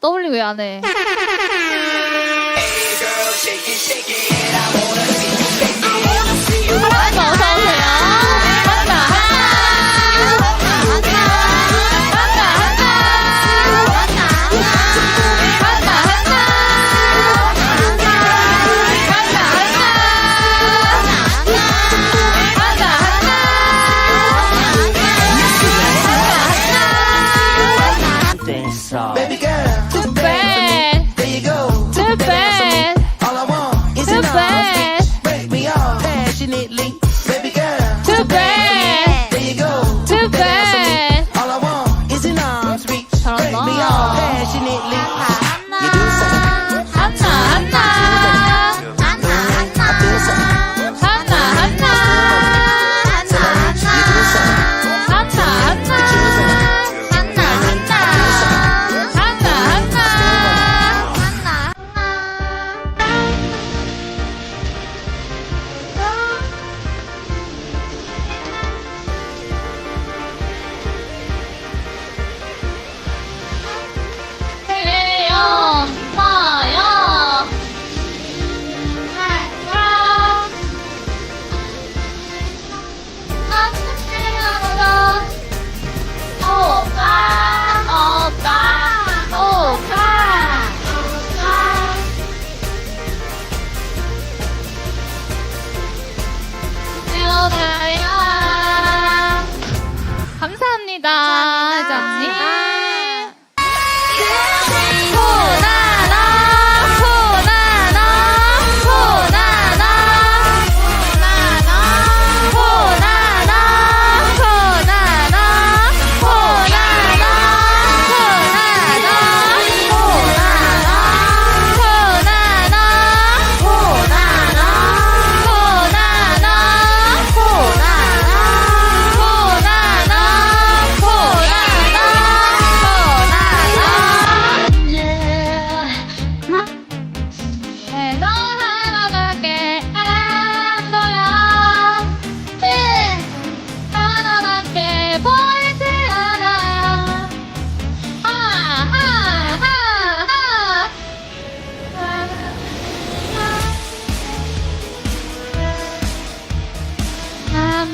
더블링 왜 안 해? 아, 한나 감사합니다. 감사합니다.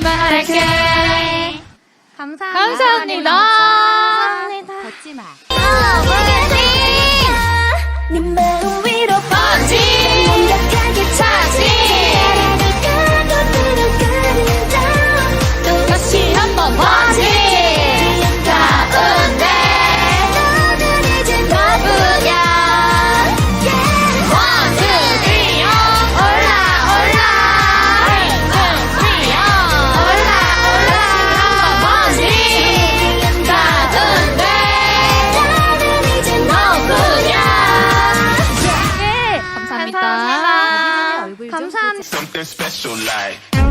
말할게. 감사합니다. 감사합니다. 감사합니다. 걷지 마. 아, 뭐 something special like